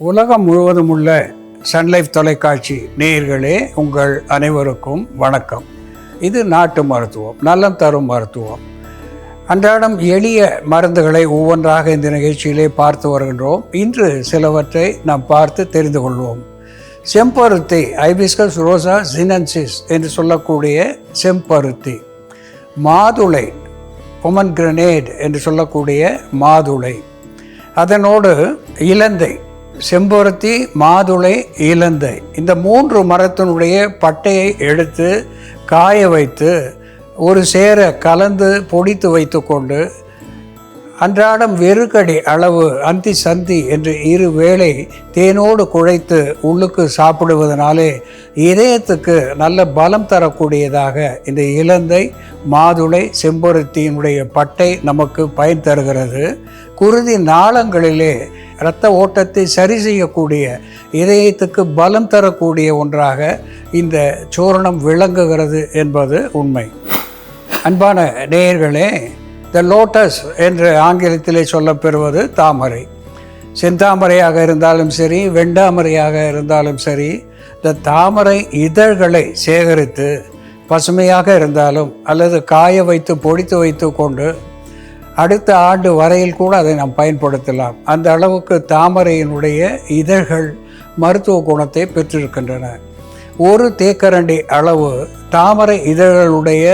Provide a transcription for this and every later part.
உலகம் முழுவதும் உள்ள சன்லைஃப் தொலைக்காட்சி நேயர்களே உங்கள் அனைவருக்கும் வணக்கம். இது நாட்டு மருத்துவம் நலம் தரும் மருத்துவம். அன்றாடம் எளிய மருந்துகளை ஒவ்வொன்றாக இந்த நிகழ்ச்சியிலே பார்த்து வருகின்றோம். இன்று சிலவற்றை நாம் பார்த்து தெரிந்து கொள்வோம். செம்பருத்தி ஐபிஸ்கஸ் ரோசா ஜினன்சிஸ் என்று சொல்லக்கூடிய செம்பருத்தி. மாதுளை பொமன் கிரனேட் என்று சொல்லக்கூடிய மாதுளை. அதனோடு இலந்தை செம்பருத்தி மாதுளை இலந்தை இந்த மூன்று மரத்தினுடைய பட்டையை எடுத்து காய வைத்து ஒரு சேர கலந்து பொடித்து வைத்துக்கொண்டு அன்றாடம் வெறுக்கடி அளவு அந்தி சந்தி என்று இரு வேளை தேனோடு குழைத்து உள்ளுக்கு சாப்பிடுவதனாலே இதயத்துக்கு நல்ல பலம் தரக்கூடியதாக இந்த இலந்தை மாதுளை செம்பருத்தியினுடைய பட்டை நமக்கு பயன் தருகிறது. குருதி நாளங்களிலே இரத்த ஓட்டத்தை சரி செய்யக்கூடிய இதயத்துக்கு பலம் தரக்கூடிய ஒன்றாக இந்த சூரணம் விளங்குகிறது என்பது உண்மை. அன்பான நேயர்களே த லோட்டஸ் என்று ஆங்கிலத்திலே சொல்லப்பெறுவது தாமரை. செந்தாமரையாக இருந்தாலும் சரி வெண்டாமரையாக இருந்தாலும் சரி இந்த தாமரை இதழ்களை சேகரித்து பசுமையாக இருந்தாலும் அல்லது காய வைத்து பொடித்து வைத்து கொண்டு அடுத்த ஆண்டு வரையில் கூட அதை நாம் பயன்படுத்தலாம். அந்த அளவுக்கு தாமரையினுடைய இதழ்கள் மருத்துவ குணத்தை பெற்றிருக்கின்றன. ஒரு தேக்கரண்டி அளவு தாமரை இதழ்களுடைய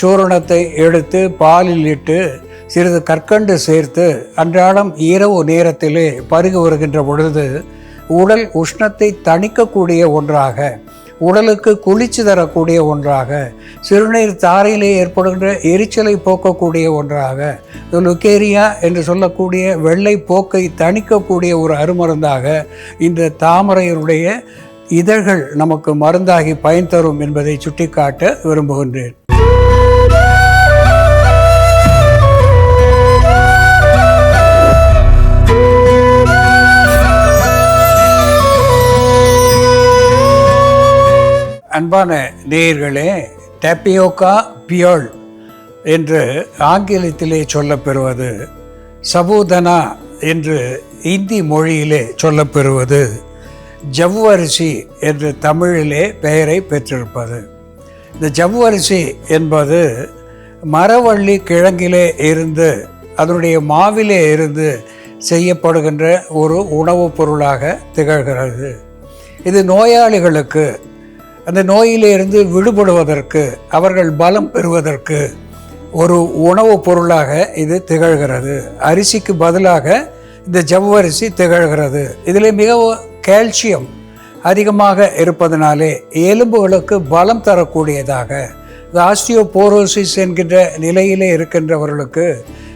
சூரணத்தை எடுத்து பாலில் இட்டு சிறிது கற்கண்டு சேர்த்து அன்றாடம் இரவு நேரத்திலே பருகி வருகின்ற பொழுது உடல் உஷ்ணத்தை தணிக்கக்கூடிய ஒன்றாக உடலுக்கு குளிர்ச்சி தரக்கூடிய ஒன்றாக சிறுநீர் தாரையிலே ஏற்படுகின்ற எரிச்சலை போக்கக்கூடிய ஒன்றாக லுக்கேரியா என்று சொல்லக்கூடிய வெள்ளை போக்கை தணிக்கக்கூடிய ஒரு அருமருந்தாக இந்த தாமரையினுடைய இதழ்கள் நமக்கு மருந்தாகி பயன் தரும் என்பதை சுட்டிக்காட்ட விரும்புகின்றேன். அன்பான நேயர்களே டேப்பியோக்கா பியோல் என்று ஆங்கிலத்திலே சொல்லப்பெறுவது சபூதனா என்று இந்தி மொழியிலே சொல்லப்பெறுவது ஜவ்வரிசி என்று தமிழிலே பெயரை பெற்றிருப்பது. இந்த ஜவ்வரிசி என்பது மரவள்ளி கிழங்கிலே இருந்து அதனுடைய மாவிலே இருந்து செய்யப்படுகின்ற ஒரு உணவுப் பொருளாக திகழ்கிறது. இது நோயாளிகளுக்கு அந்த நோயிலிருந்து விடுபடுவதற்கு அவர்கள் பலம் பெறுவதற்கு ஒரு உணவுப் பொருளாக இது திகழ்கிறது. அரிசிக்கு பதிலாக இந்த ஜவ்வரிசி திகழ்கிறது. இதில் மிகவும் கால்சியம் அதிகமாக இருப்பதனாலே எலும்புகளுக்கு பலம் தரக்கூடியதாக இந்த ஆஸ்டியோபோரோசிஸ் என்கின்ற நிலையிலே இருக்கின்றவர்களுக்கு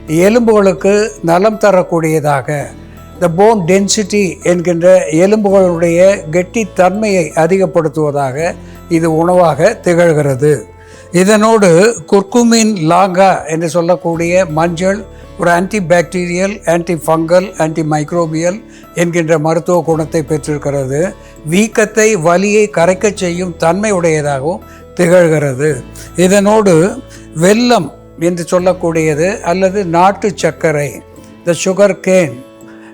எலும்புகளுக்கு நலம் தரக்கூடியதாக த போன் டென்சிட்டி என்கின்ற எலும்புகளுடைய கெட்டித்தன்மையை அதிகப்படுத்துவதாக இது உணவாக திகழ்கிறது. இதனோடு குர்குமின் லாங்கா என்று சொல்லக்கூடிய மஞ்சள் ஒரு antibacterial antifungal antimicrobial என்கின்ற மருத்துவ குணத்தை பெற்றிருக்கிறது. வீக்கத்தை வலியை கரைக்கச் செய்யும் தன்மை உடையதாகவும் திகழ்கிறது. இதனோடு வெல்லம் என்று சொல்லக்கூடியது அல்லது நாட்டு சர்க்கரை த சுகர் கேன்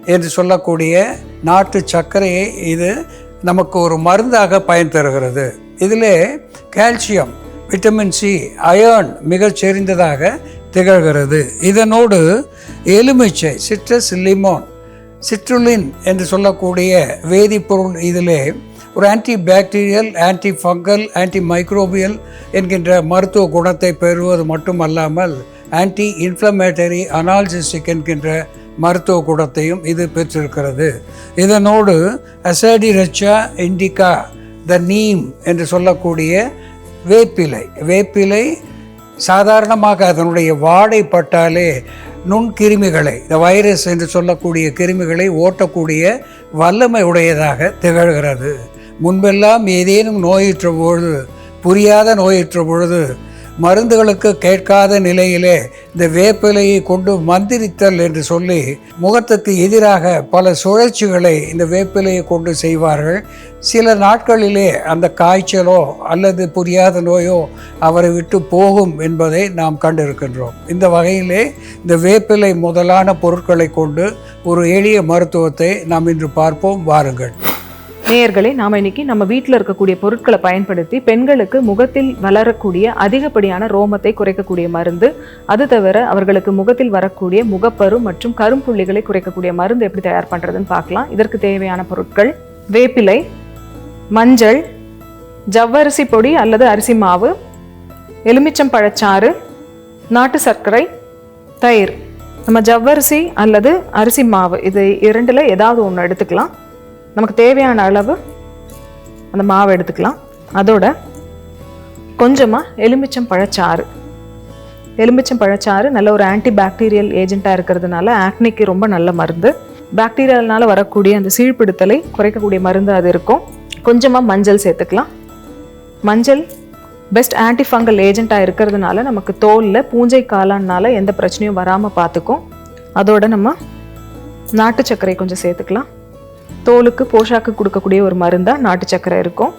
என்று சொல்லக்கூடிய நாட்டு சர்க்கரையை இது நமக்கு ஒரு மருந்தாக பயன் தருகிறது. இதில் கால்சியம் விட்டமின் சி அயர்ன் மிகச் செறிந்ததாக திகழ்கிறது. இதனோடு எலுமிச்சை சிட்ரஸ் லிமோன் சிட்ருலின் என்று சொல்லக்கூடிய வேதிப்பொருள் இதிலே ஒரு antibacterial antifungal antimicrobial என்கின்ற மருத்துவ குணத்தை பெறுவது மட்டுமல்லாமல் ஆன்டி இன்ஃப்ளமேட்டரி அனால்ஜிஸ்டிக் என்கின்ற மருத்துவ குணத்தையும் இது பெற்றிருக்கிறது. இதனோடு அசடிரச்சா இண்டிகா த நீம் என்று சொல்லக்கூடிய வேப்பிலை வேப்பிலை சாதாரணமாக அதனுடைய வாடை பட்டாலே நுண்கிருமிகளை இந்த வைரஸ் என்று சொல்லக்கூடிய கிருமிகளை ஓட்டக்கூடிய வல்லமை உடையதாக திகழ்கிறது. முன்பெல்லாம் ஏதேனும் நோயுற்ற பொழுது புரியாத நோயுற்ற பொழுது மருந்துகளுக்கு கேட்காத நிலையிலே இந்த வேப்பிலையை கொண்டு மந்திரித்தல் என்று சொல்லி முகத்துக்கு எதிராக பல சுழற்சிகளை இந்த வேப்பிலையை கொண்டு செய்வார்கள். சில நாட்களிலே அந்த காய்ச்சலோ அல்லது புரியாத நோயோ அவரை விட்டு போகும் என்பதை நாம் கண்டிருக்கின்றோம். இந்த வகையிலே இந்த வேப்பிலை முதலான பொருட்களை கொண்டு ஒரு எளிய மருத்துவத்தை நாம் இன்று பார்ப்போம். வாருங்கள். நேயர்களே நாம இன்னைக்கு நம்ம வீட்டில் இருக்கக்கூடிய பொருட்களை பயன்படுத்தி பெண்களுக்கு முகத்தில் வளரக்கூடிய அதிகப்படியான ரோமத்தை குறைக்கக்கூடிய மருந்து அது தவிர அவர்களுக்கு முகத்தில் வரக்கூடிய முகப்பரு மற்றும் கரும்புள்ளிகளை குறைக்கக்கூடிய மருந்து எப்படி தயார் பண்ணுறதுன்னு பார்க்கலாம். இதற்கு தேவையான பொருட்கள் வேப்பிலை மஞ்சள் ஜவ்வரிசி பொடி அல்லது அரிசி மாவு எலுமிச்சம் பழச்சாறு நாட்டு சர்க்கரை தயிர். நம்ம ஜவ்வரிசி அல்லது அரிசி மாவு இது இரண்டில் ஏதாவது ஒன்று எடுத்துக்கலாம். நமக்கு தேவையான அளவு அந்த மாவு எடுத்துக்கலாம். அதோட கொஞ்சமாக எலுமிச்சம் பழச்சாறு. எலுமிச்சம் பழச்சாறு நல்ல ஒரு ஆன்டி பாக்டீரியல் ஏஜெண்ட்டாக இருக்கிறதுனால ஆக்னிக்கு ரொம்ப நல்ல மருந்து. பாக்டீரியானால வரக்கூடிய அந்த சீழ்பிடுத்தலை குறைக்கக்கூடிய மருந்து அது இருக்கும். கொஞ்சமாக மஞ்சள் சேர்த்துக்கலாம். மஞ்சள் பெஸ்ட் ஆன்டி ஃபங்கல் ஏஜென்ட்டாக இருக்கிறதுனால நமக்கு தோலில் பூஞ்சை காளான்னால எந்த பிரச்சனையும் வராமல் பார்த்துக்கும் அதோட நம்ம நாட்டு சர்க்கரை கொஞ்சம் சேர்த்துக்கலாம். தோலுக்கு போஷாக்கு கொடுக்கக்கூடிய ஒரு மருந்தாக நாட்டு சக்கரை இருக்கும்.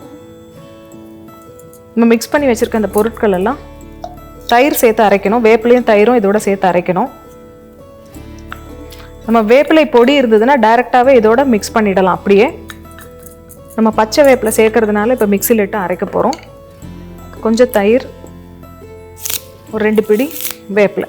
நம்ம மிக்ஸ் பண்ணி வச்சுருக்க அந்த பொருட்கள் எல்லாம் தயிர் சேர்த்து அரைக்கணும். வேப்பிலையும் தயிரும் இதோட சேர்த்து அரைக்கணும். நம்ம வேப்பிலை பொடி இருந்ததுன்னா டைரெக்டாகவே இதோட மிக்ஸ் பண்ணிடலாம். அப்படியே நம்ம பச்சை வேப்பிலை சேர்க்கறதுனால இப்போ மிக்சியில் இட்டு அரைக்க போகிறோம் கொஞ்சம் தயிர் ஒரு ரெண்டு பிடி வேப்பிலை.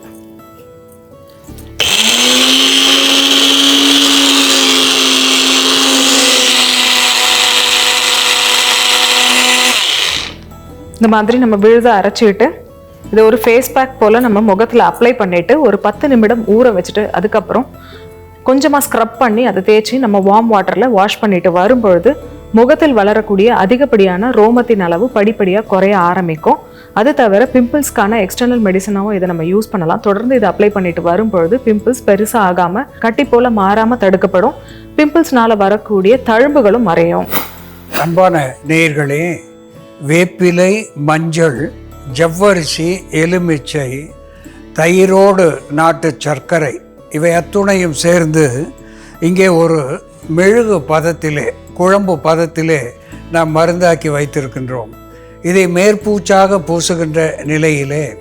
இந்த மாதிரி நம்ம விழுத அரைச்சிட்டு இதை ஒரு ஃபேஸ் பேக் போல் நம்ம முகத்தில் அப்ளை பண்ணிவிட்டு ஒரு பத்து நிமிடம் ஊற வச்சுட்டு அதுக்கப்புறம் கொஞ்சமாக ஸ்க்ரப் பண்ணி அதை தேய்ச்சி நம்ம வார்ம் வாட்டரில் வாஷ் பண்ணிட்டு வரும்பொழுது முகத்தில் வளரக்கூடிய அதிகப்படியான ரோமத்தின் அளவு படிப்படியாக குறைய ஆரம்பிக்கும். அது தவிர பிம்பிள்ஸ்க்கான எக்ஸ்டர்னல் மெடிசனாகவும் இதை நம்ம யூஸ் பண்ணலாம். தொடர்ந்து இதை அப்ளை பண்ணிட்டு வரும்பொழுது பிம்பிள்ஸ் பெருசாக ஆகாமல் கட்டி போல் மாறாமல் தடுக்கப்படும். பிம்பிள்ஸ்னால வரக்கூடிய தழும்புகளும் மறையும். அன்பான நேயர்களே வேப்பிலை மஞ்சள் ஜவ்வரிசி எலுமிச்சை தயிரோடு நாட்டு சர்க்கரை இவை அத்துணையும் சேர்ந்து இங்கே ஒரு மெழுகு பதத்திலே குழம்பு பதத்திலே நாம் மருந்தாக்கி வைத்திருக்கின்றோம். இதை மேற்பூச்சாக பூசுகின்ற நிலையிலே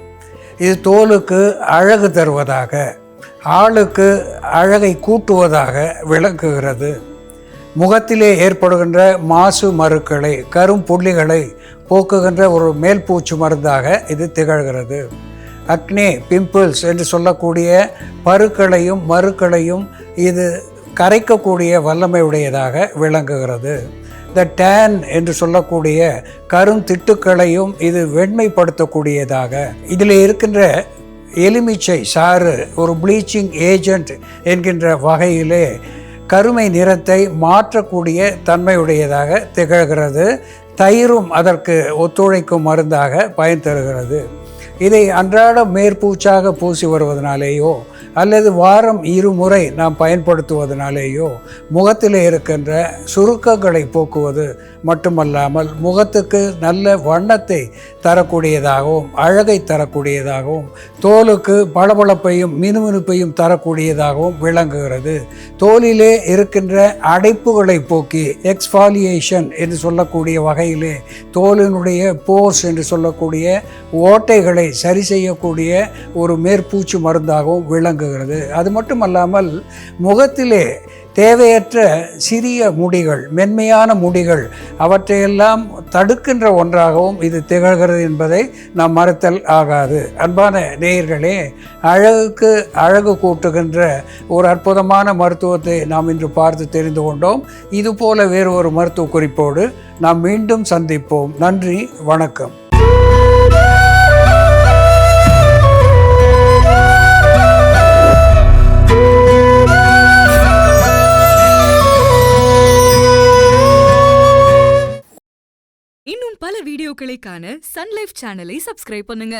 இது தோலுக்கு அழகு தருவதாக ஆளுக்கு அழகை கூட்டுவதாக விளக்குகிறது முகத்திலே ஏற்படுகின்ற மாசு மருக்களை கரும்புள்ளிகளை போக்குகின்ற ஒரு மேல்பூச்சு மருந்தாக இது திகழ்கிறது. அக்னி பிம்பிள்ஸ் என்று சொல்லக்கூடிய பருக்களையும் மருக்களையும் இது கரைக்கக்கூடிய வல்லமையுடையதாக விளங்குகிறது. த டேன் என்று சொல்லக்கூடிய கரும் திட்டுக்களையும் இது வெண்மைப்படுத்தக்கூடியதாக. இதில் இருக்கின்ற எலுமிச்சை சாறு ஒரு ப்ளீச்சிங் ஏஜென்ட் என்கின்ற வகையிலே கருமை நிறத்தை மாற்றக்கூடிய தன்மையுடையதாக திகழ்கிறது. தயிரும் அதற்கு ஒத்துழைக்கும் மருந்தாக பயன் தருகிறது. இதை அன்றாட மேற்பூச்சாக பூசி வருவதனாலேயோ அல்லது வாரம் இருமுறை நாம் பயன்படுத்துவதனாலேயோ முகத்தில் இருக்கின்ற சுருக்கங்களை போக்குவது மட்டுமல்லாமல் முகத்துக்கு நல்ல வண்ணத்தை தரக்கூடியதாகவும் அழகை தரக்கூடியதாகவும் தோலுக்கு பளபளப்பையும் மினுமினுப்பையும் தரக்கூடியதாகவும் விளங்குகிறது. தோலிலே இருக்கின்ற அடைப்புகளை போக்கி எக்ஸ்பாலியேஷன் என்று சொல்லக்கூடிய வகையிலே தோலினுடைய போர்ஸ் என்று சொல்லக்கூடிய ஓட்டைகளை சரி செய்யக்கூடிய ஒரு மேற்பூச்சு மருந்தாகவும் விளங்குகிறது அது மட்டுமல்லாமல் முகத்திலே தேவையற்ற சிறிய முடிகள் மென்மையான முடிகள் அவற்றையெல்லாம் தடுக்கின்ற ஒன்றாகவும் இது திகழ்கிறது என்பதை நாம் மறுத்தல் ஆகாது. அன்பான நேயர்களே அழகுக்கு அழகு கூட்டுகின்ற ஒரு அற்புதமான மருத்துவத்தை நாம் இன்று பார்த்து தெரிந்து கொண்டோம். இதுபோல வேறு ஒரு மருத்துவ குறிப்போடு நாம் மீண்டும் சந்திப்போம். நன்றி வணக்கம். வீடியோக்களை காண சன்லைஃப் சேனலை சப்ஸ்கிரைப் பண்ணுங்க.